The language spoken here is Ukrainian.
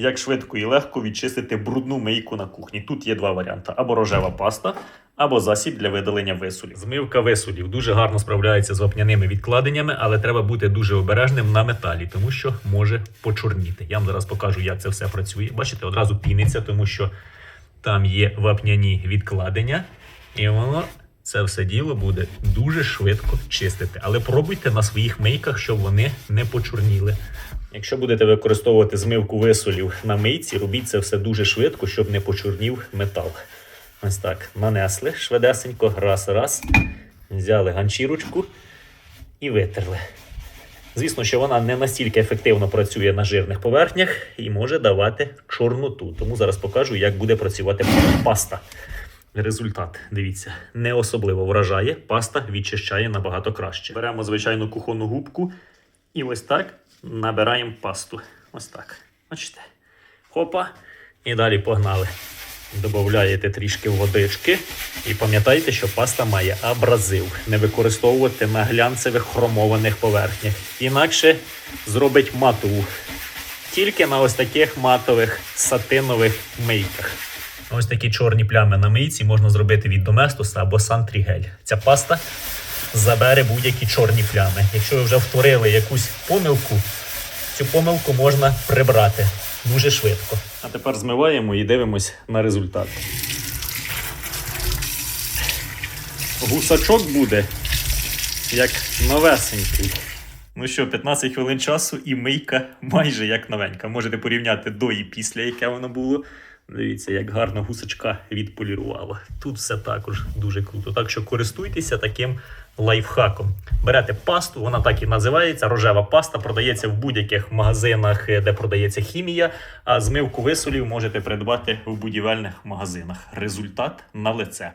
Як швидко і легко відчистити брудну мийку на кухні. Тут є два варіанти: або рожева паста, або засіб для видалення висолів. Змивка висолів дуже гарно справляється з вапняними відкладеннями, але треба бути дуже обережним на металі, тому що може почорніти. Я вам зараз покажу, як це все працює. Бачите, одразу піниться, тому що там є вапняні відкладення, і воно це все діло буде дуже швидко чистити. Але пробуйте на своїх мийках, щоб вони не почорніли. Якщо будете використовувати змивку висолів на мийці, робіть це все дуже швидко, щоб не почорнів метал. Ось так. Нанесли швидесенько, раз, раз. Взяли ганчірочку і витерли. Звісно, що вона не настільки ефективно працює на жирних поверхнях і може давати чорноту. Тому зараз покажу, як буде працювати паста. Результат, дивіться, не особливо вражає, паста відчищає набагато краще. Беремо звичайну кухонну губку і ось так набираємо пасту. Ось так. Бачите? Хопа. І далі погнали. Додаєте трішки водички. І пам'ятайте, що паста має абразив. Не використовувати на глянцевих хромованих поверхнях. Інакше зробить матову. Тільки на ось таких матових сатинових мийках. Ось такі чорні плями на мийці можна зробити від Доместоса або Сантрігель. Ця паста забере будь-які чорні плями. Якщо ви вже втворили якусь помилку, цю помилку можна прибрати дуже швидко. А тепер змиваємо і дивимось на результат. Гусачок буде як новесенький. Ну що, 15 хвилин часу і мийка майже як новенька. Можете порівняти до і після, яке воно було. Дивіться, як гарно гусочка відполірувала. Тут все також дуже круто. Так що користуйтеся таким лайфхаком. Берете пасту, вона так і називається. Рожева паста продається в будь-яких магазинах, де продається хімія. А змивку висолів можете придбати в будівельних магазинах. Результат на лице.